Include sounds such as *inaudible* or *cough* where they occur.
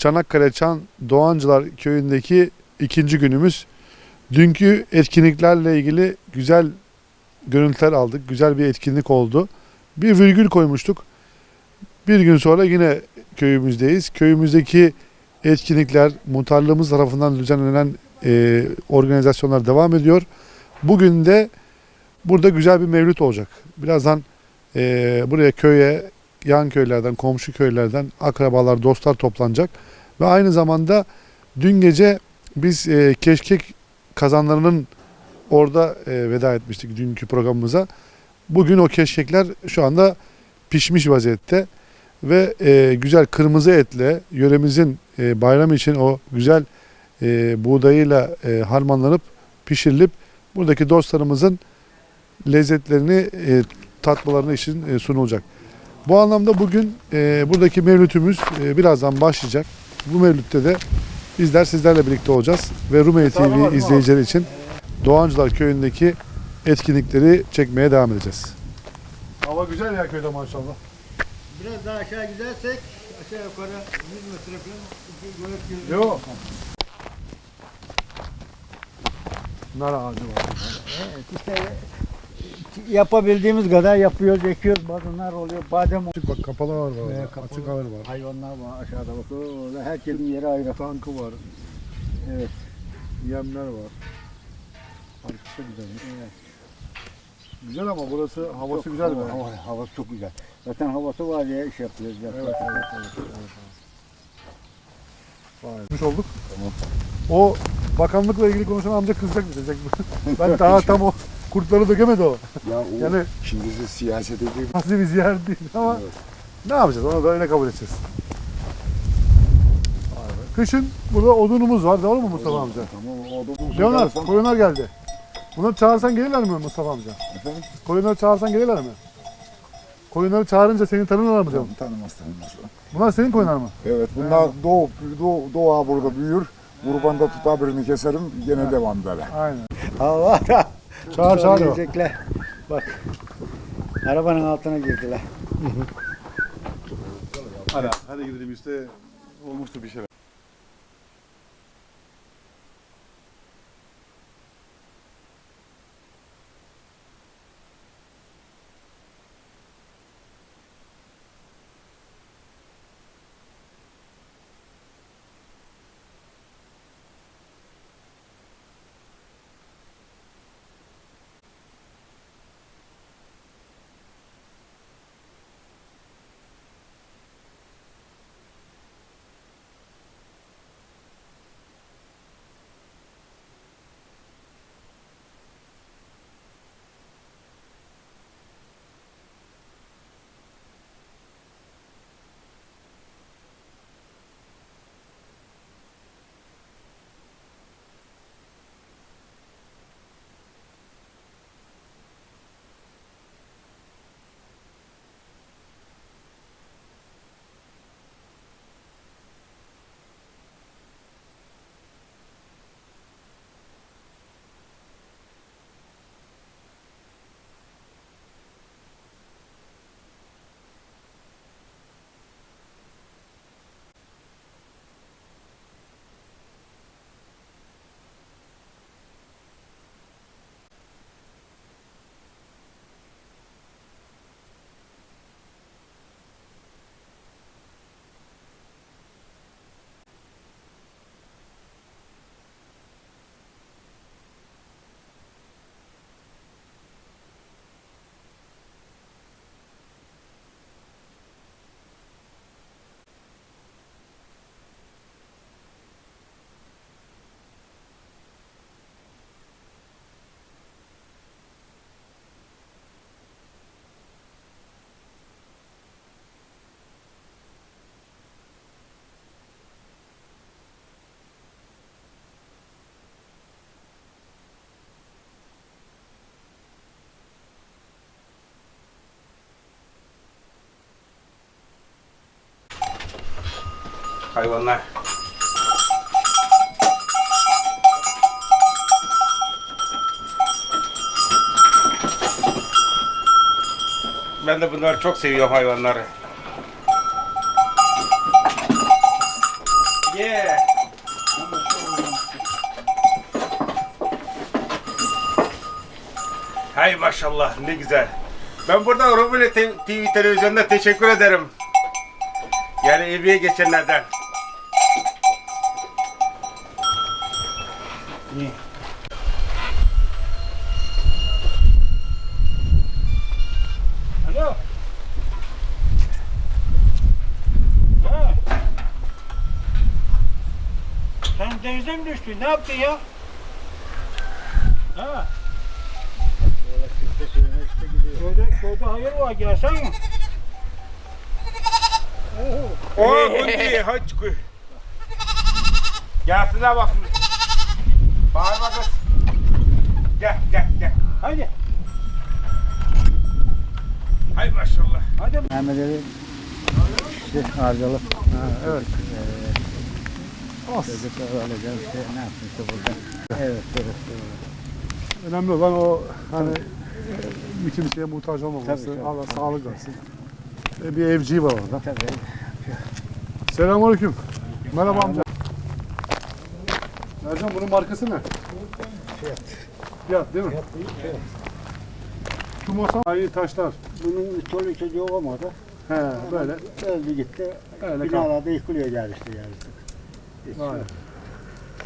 Çanakkale Çan Doğancılar köyündeki ikinci günümüz. Dünkü etkinliklerle ilgili güzel görüntüler aldık. Güzel bir etkinlik oldu. Bir virgül koymuştuk. Bir gün sonra yine köyümüzdeyiz. Köyümüzdeki etkinlikler muhtarlığımız tarafından düzenlenen e, organizasyonlar devam ediyor. Bugün de burada güzel bir mevlüt olacak. Birazdan e, buraya köye, yan köylerden, komşu köylerden akrabalar, dostlar toplanacak. Ve aynı zamanda dün gece biz e, keşkek kazanlarının orada e, veda etmiştik dünkü programımıza. Bugün o keşkekler şu anda pişmiş vaziyette ve e, güzel kırmızı etle yöremizin e, bayram için o güzel e, buğdayıyla e, harmanlanıp pişirilip buradaki dostlarımızın lezzetlerini e, tatmalarını için e, sunulacak. Bu anlamda bugün e, buradaki mevlütümüz e, birazdan başlayacak. Bu mevlütte de bizler sizlerle birlikte olacağız ve Rumeli TV izleyicileri için Doğancılar Köyü'ndeki etkinlikleri çekmeye devam edeceğiz. Hava güzel ya köyde maşallah. Biraz daha aşağı gidersek aşağı yukarı 100 metre falan gölet. Yok. Nar ağacı var. Evet işte yapabildiğimiz kadar yapıyoruz, ekiyoruz. Bazenler oluyor. Badem oluyor. Açık bak kapalı ağır var. Ee, kapalı. Açık ağır var. Hayvanlar var aşağıda bak. Orada herkesin yeri ayrı. Tankı var. Evet. Yemler var. Arkası güzelmiş. evet. Güzel ama burası havası Çok- güzel mi? hava, hava, havası çok güzel. Zaten havası var ya iş yapıyoruz. Evet, yapıyoruz. evet, evet, evet. Vay. Olduk. O bakanlıkla ilgili konuşan amca kızacak mi? ben daha *laughs* tam o kurtları dökemedi o. Ya o Yani şimdi de siyaset ediyor. nasıl bir ziyaret değil ama Evet. ne yapacağız? Onu da öyle kabul edeceğiz. Be. Kışın burada odunumuz var. Doğru mu Mustafa amca? Tamam o da bu Leonard, Efendim? koyunlar geldi. Bunları çağırsan gelirler mi Mustafa amca? Efendim? Koyunları çağırsan gelirler mi? Koyunları çağırınca seni tanırlar mı diyorum. Tanımaz tanımaz. Bunlar senin koyunlar mı? Evet bunlar doğu, doğu, doğa burada büyür. Kurbanda tutar birini keserim gene devam böyle. Aynen. Da. Çağır çağır. Bak. Arabanın altına girdiler. Hadi, hadi gidelim işte olmuştu bir şeyler. Hayvanlar. Ben de bunları çok seviyorum hayvanları. Yeah. Hay maşallah ne güzel. Ben burada Rumeli Te- TV televizyonda teşekkür ederim. Yani eviye geçenlerden. İyi. Alo. Ha. Sen denize mi düştün? Ne yaptın ya? Ha. Köyde, köyde hayır var gelsene. Oo. O Gundi hadi koy. Gelsinler bakın. Bağırma kız. Gel gel gel. Hadi. Hay maşallah. Hadi. Mehmet Ali işte harcalı. Ha, evet. Olsun. Çocuklar alacağız işte ne yapsın işte burada. Evet, evet, evet. Önemli olan o hani bir kimseye muhtaç olmaması. Tabii, tabii. Allah sağlık versin. E, bir evci var orada. Tabii. Selamünaleyküm. Merhaba amca. Ercan bunun markası ne? Fiyat. Fiyat değil mi? Şu masa aynı taşlar. Bunun çoluk çocuğu olmadı. He böyle. Öldü gitti. Öyle. Binalarda yıkılıyor gelişti yani. Vay.